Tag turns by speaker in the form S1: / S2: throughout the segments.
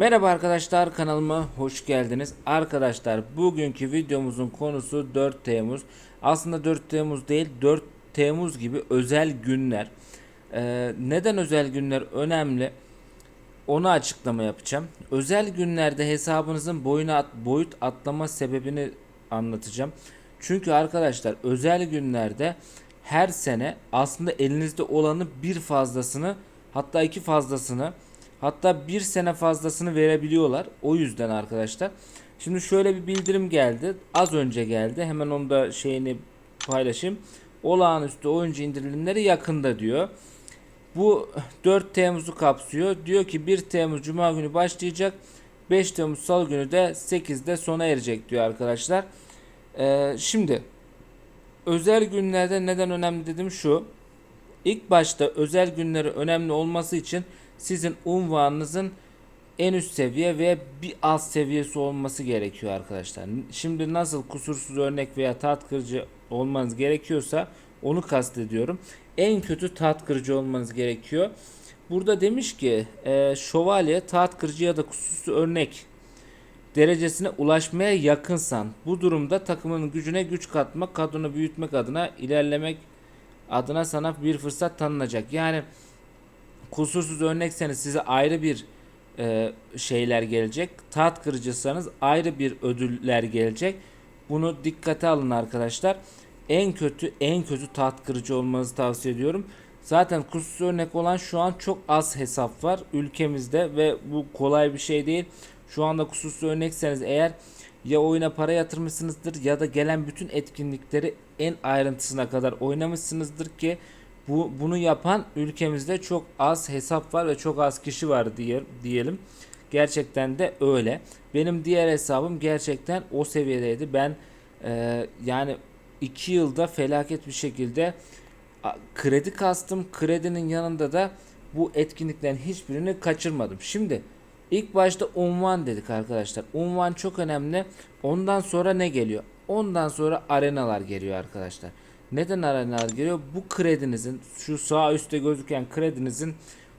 S1: Merhaba arkadaşlar kanalıma hoş geldiniz. Arkadaşlar bugünkü videomuzun konusu 4 Temmuz. Aslında 4 Temmuz değil 4 Temmuz gibi özel günler. Ee, neden özel günler önemli? Onu açıklama yapacağım. Özel günlerde hesabınızın boyuna at, boyut atlama sebebini anlatacağım. Çünkü arkadaşlar özel günlerde her sene aslında elinizde olanı bir fazlasını hatta iki fazlasını hatta bir sene fazlasını verebiliyorlar. O yüzden arkadaşlar. Şimdi şöyle bir bildirim geldi. Az önce geldi. Hemen onu da şeyini paylaşayım. Olağanüstü oyuncu indirimleri yakında diyor. Bu 4 Temmuz'u kapsıyor. Diyor ki 1 Temmuz Cuma günü başlayacak. 5 Temmuz Salı günü de 8'de sona erecek diyor arkadaşlar. Ee, şimdi özel günlerde neden önemli dedim şu. İlk başta özel günleri önemli olması için sizin unvanınızın en üst seviye ve bir alt seviyesi olması gerekiyor arkadaşlar. Şimdi nasıl kusursuz örnek veya tat kırıcı olmanız gerekiyorsa onu kastediyorum. En kötü tat kırıcı olmanız gerekiyor. Burada demiş ki e, şövalye tat kırıcı ya da kusursuz örnek derecesine ulaşmaya yakınsan bu durumda takımın gücüne güç katmak, kadını büyütmek adına ilerlemek adına sana bir fırsat tanınacak. Yani kusursuz örnekseniz size ayrı bir e, şeyler gelecek. Taht kırıcıysanız ayrı bir ödüller gelecek. Bunu dikkate alın arkadaşlar. En kötü en kötü taht kırıcı olmanızı tavsiye ediyorum. Zaten kusursuz örnek olan şu an çok az hesap var ülkemizde ve bu kolay bir şey değil. Şu anda kusursuz örnekseniz eğer ya oyuna para yatırmışsınızdır ya da gelen bütün etkinlikleri en ayrıntısına kadar oynamışsınızdır ki bu bunu yapan ülkemizde çok az hesap var ve çok az kişi var diye diyelim. Gerçekten de öyle. Benim diğer hesabım gerçekten o seviyedeydi. Ben e, yani 2 yılda felaket bir şekilde kredi kastım. Kredinin yanında da bu etkinliklerin hiçbirini kaçırmadım. Şimdi ilk başta unvan dedik arkadaşlar. Unvan çok önemli. Ondan sonra ne geliyor? Ondan sonra arenalar geliyor arkadaşlar. Neden arenalar geliyor? Bu kredinizin şu sağ üstte gözüken kredinizin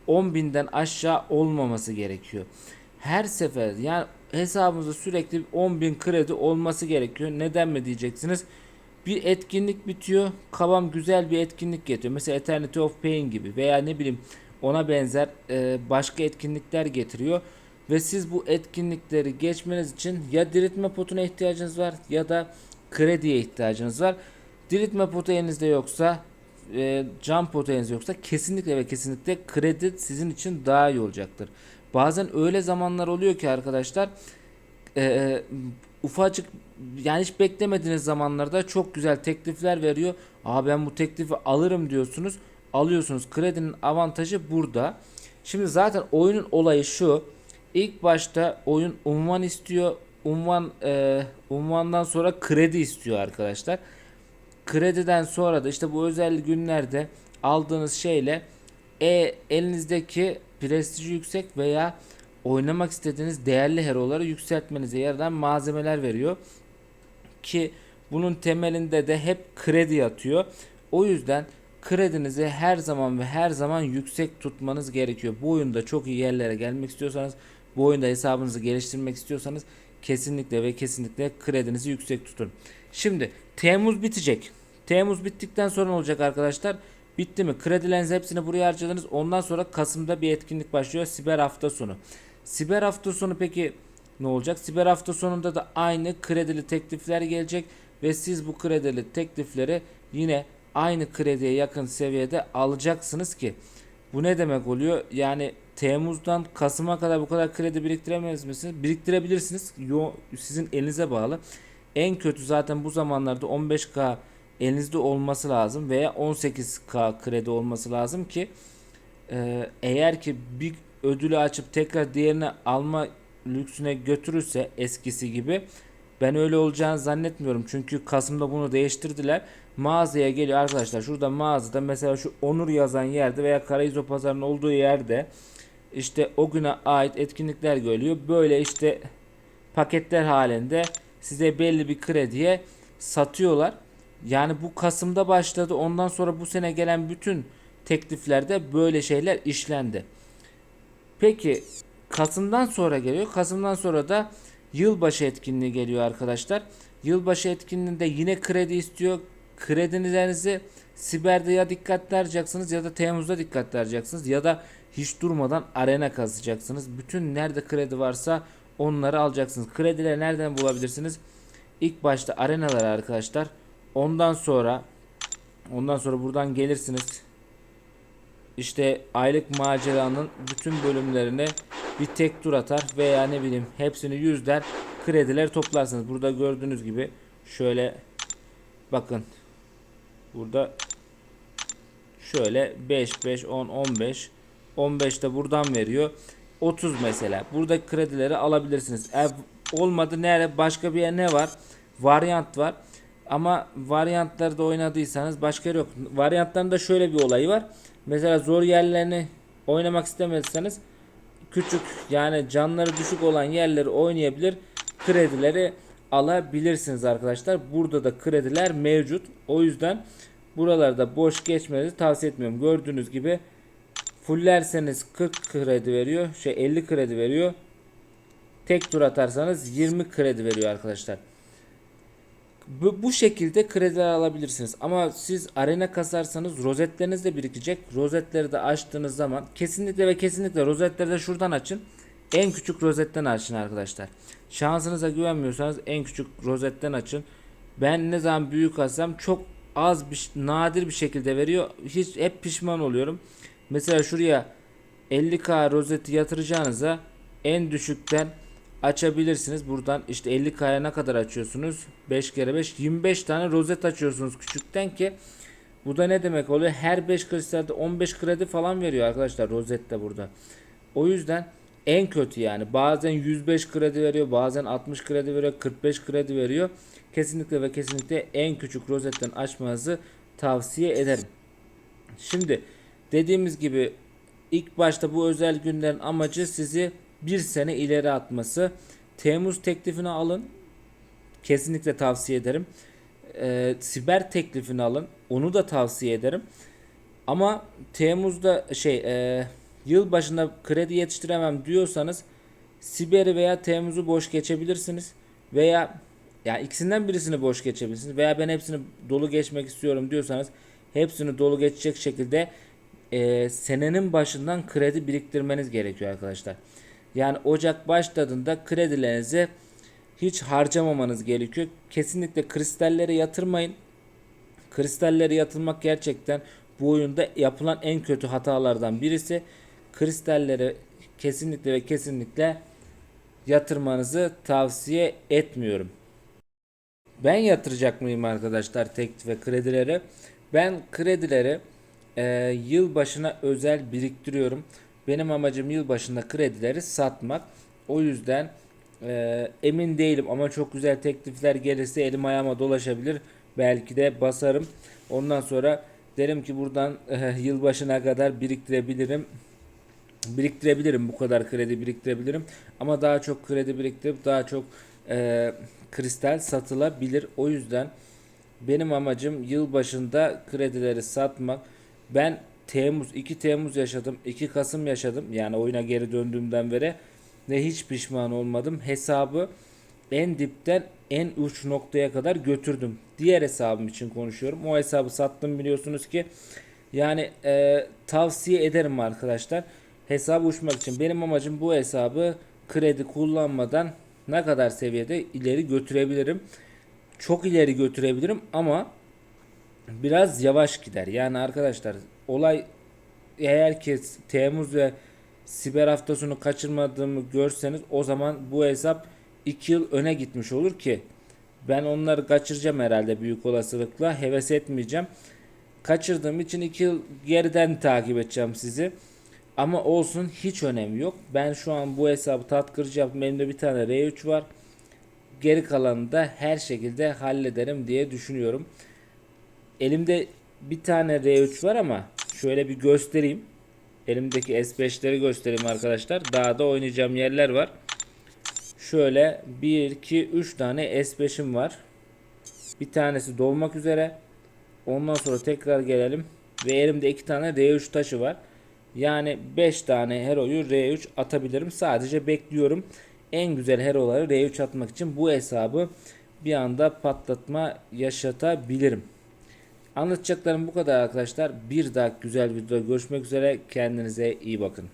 S1: 10.000'den aşağı olmaması gerekiyor. Her sefer yani hesabınızda sürekli 10.000 kredi olması gerekiyor. Neden mi diyeceksiniz? Bir etkinlik bitiyor. Kavam güzel bir etkinlik getiriyor. Mesela Eternity of Pain gibi veya ne bileyim ona benzer e, başka etkinlikler getiriyor. Ve siz bu etkinlikleri geçmeniz için ya diriltme potuna ihtiyacınız var ya da krediye ihtiyacınız var. Diriltme potu elinizde yoksa e, cam elinizde yoksa kesinlikle ve kesinlikle kredi sizin için daha iyi olacaktır. Bazen öyle zamanlar oluyor ki arkadaşlar e, ufacık yani hiç beklemediğiniz zamanlarda çok güzel teklifler veriyor. Aa ben bu teklifi alırım diyorsunuz. Alıyorsunuz. Kredinin avantajı burada. Şimdi zaten oyunun olayı şu. İlk başta oyun unvan istiyor. Unvan e, unvandan sonra kredi istiyor arkadaşlar. Krediden sonra da işte bu özel günlerde aldığınız şeyle e, elinizdeki prestiji yüksek veya oynamak istediğiniz değerli heroları yükseltmenize yarayan malzemeler veriyor. Ki bunun temelinde de hep kredi yatıyor. O yüzden kredinizi her zaman ve her zaman yüksek tutmanız gerekiyor. Bu oyunda çok iyi yerlere gelmek istiyorsanız, bu oyunda hesabınızı geliştirmek istiyorsanız kesinlikle ve kesinlikle kredinizi yüksek tutun. Şimdi Temmuz bitecek. Temmuz bittikten sonra ne olacak arkadaşlar? Bitti mi? Kredilerinizi hepsini buraya harcadınız. Ondan sonra Kasım'da bir etkinlik başlıyor. Siber hafta sonu. Siber hafta sonu peki ne olacak? Siber hafta sonunda da aynı kredili teklifler gelecek ve siz bu kredili teklifleri yine aynı krediye yakın seviyede alacaksınız ki bu ne demek oluyor? Yani Temmuz'dan Kasım'a kadar bu kadar kredi biriktiremez misiniz? Biriktirebilirsiniz. Yo, sizin elinize bağlı. En kötü zaten bu zamanlarda 15k elinizde olması lazım veya 18k kredi olması lazım ki e, eğer ki bir ödülü açıp tekrar diğerini alma lüksüne götürürse eskisi gibi ben öyle olacağını zannetmiyorum. Çünkü Kasım'da bunu değiştirdiler. Mağazaya geliyor arkadaşlar. Şurada mağazada mesela şu Onur yazan yerde veya Karayizo pazarının olduğu yerde işte o güne ait etkinlikler geliyor. Böyle işte paketler halinde size belli bir krediye satıyorlar. Yani bu Kasım'da başladı. Ondan sonra bu sene gelen bütün tekliflerde böyle şeyler işlendi. Peki Kasım'dan sonra geliyor. Kasım'dan sonra da yılbaşı etkinliği geliyor arkadaşlar. Yılbaşı etkinliğinde yine kredi istiyor. Kredilerinizi Siber'de ya dikkatli harcayacaksınız ya da Temmuz'da dikkatli harcayacaksınız ya da hiç durmadan arena kazacaksınız. Bütün nerede kredi varsa onları alacaksınız. Kredileri nereden bulabilirsiniz? İlk başta arenalar arkadaşlar. Ondan sonra ondan sonra buradan gelirsiniz. İşte aylık maceranın bütün bölümlerini bir tek tur atar veya ne bileyim hepsini yüzler krediler toplarsınız. Burada gördüğünüz gibi şöyle bakın. Burada şöyle 5 5 10 15 15 de buradan veriyor. 30 mesela. Burada kredileri alabilirsiniz. Ev olmadı nerede? Başka bir yer ne var? Varyant var ama varyantlarda oynadıysanız başka yer yok varyantların şöyle bir olayı var mesela zor yerlerini oynamak istemezseniz küçük yani canları düşük olan yerleri oynayabilir kredileri alabilirsiniz arkadaşlar. Burada da krediler mevcut. O yüzden buralarda boş geçmenizi tavsiye etmiyorum. Gördüğünüz gibi fullerseniz 40 kredi veriyor. Şey 50 kredi veriyor. Tek tur atarsanız 20 kredi veriyor arkadaşlar. Bu, bu şekilde krediler alabilirsiniz. Ama siz arena kasarsanız rozetleriniz de birikecek. Rozetleri de açtığınız zaman kesinlikle ve kesinlikle rozetleri de şuradan açın. En küçük rozetten açın arkadaşlar. Şansınıza güvenmiyorsanız en küçük rozetten açın. Ben ne zaman büyük alsam çok az bir nadir bir şekilde veriyor. Hiç hep pişman oluyorum. Mesela şuraya 50k rozeti yatıracağınıza en düşükten açabilirsiniz. Buradan işte 50k'ya ne kadar açıyorsunuz? 5 kere 5 25 tane rozet açıyorsunuz küçükten ki bu da ne demek oluyor? Her 5 kristalde 15 kredi falan veriyor arkadaşlar rozette burada. O yüzden en kötü yani. Bazen 105 kredi veriyor, bazen 60 kredi veriyor, 45 kredi veriyor. Kesinlikle ve kesinlikle en küçük rozetten açmanızı tavsiye ederim. Şimdi dediğimiz gibi ilk başta bu özel günlerin amacı sizi bir sene ileri atması. Temmuz teklifini alın. Kesinlikle tavsiye ederim. Ee, siber teklifini alın. Onu da tavsiye ederim. Ama Temmuz'da şey e, yıl başında kredi yetiştiremem diyorsanız Siber'i veya Temmuz'u boş geçebilirsiniz. Veya ya ikisinden birisini boş geçebilirsiniz. Veya ben hepsini dolu geçmek istiyorum diyorsanız hepsini dolu geçecek şekilde e, senenin başından kredi biriktirmeniz gerekiyor arkadaşlar. Yani Ocak başladığında kredilerinizi hiç harcamamanız gerekiyor. Kesinlikle kristallere yatırmayın. Kristalleri yatırmak gerçekten bu oyunda yapılan en kötü hatalardan birisi. Kristalleri kesinlikle ve kesinlikle yatırmanızı tavsiye etmiyorum. Ben yatıracak mıyım arkadaşlar teklif ve kredileri? Ben kredileri e, yıl başına özel biriktiriyorum. Benim amacım yıl başında kredileri satmak. O yüzden e, emin değilim ama çok güzel teklifler gelirse elim ayağıma dolaşabilir. Belki de basarım. Ondan sonra derim ki buradan e, yılbaşına kadar biriktirebilirim. Biriktirebilirim bu kadar kredi biriktirebilirim. Ama daha çok kredi biriktirip daha çok e, kristal satılabilir. O yüzden benim amacım yılbaşında kredileri satmak. Ben Temmuz 2 Temmuz yaşadım. 2 Kasım yaşadım. Yani oyuna geri döndüğümden beri ve hiç pişman olmadım. Hesabı en dipten en uç noktaya kadar götürdüm. Diğer hesabım için konuşuyorum. O hesabı sattım biliyorsunuz ki. Yani e, tavsiye ederim arkadaşlar. Hesabı uçmak için. Benim amacım bu hesabı kredi kullanmadan ne kadar seviyede ileri götürebilirim. Çok ileri götürebilirim ama biraz yavaş gider. Yani arkadaşlar olay eğer ki Temmuz ve siber haftasını kaçırmadığımı görseniz o zaman bu hesap 2 yıl öne gitmiş olur ki ben onları kaçıracağım herhalde büyük olasılıkla heves etmeyeceğim. Kaçırdığım için 2 yıl geriden takip edeceğim sizi. Ama olsun hiç önemi yok. Ben şu an bu hesabı tatkıracağım. Benim de bir tane R3 var. Geri kalanını da her şekilde hallederim diye düşünüyorum. Elimde bir tane R3 var ama şöyle bir göstereyim. Elimdeki S5'leri göstereyim arkadaşlar. Daha da oynayacağım yerler var. Şöyle 1, 2, 3 tane S5'im var. Bir tanesi dolmak üzere. Ondan sonra tekrar gelelim. Ve elimde iki tane R3 taşı var. Yani 5 tane hero'yu R3 atabilirim. Sadece bekliyorum. En güzel hero'ları R3 atmak için bu hesabı bir anda patlatma yaşatabilirim. Anlatacaklarım bu kadar arkadaşlar. Bir daha güzel videoda görüşmek üzere. Kendinize iyi bakın.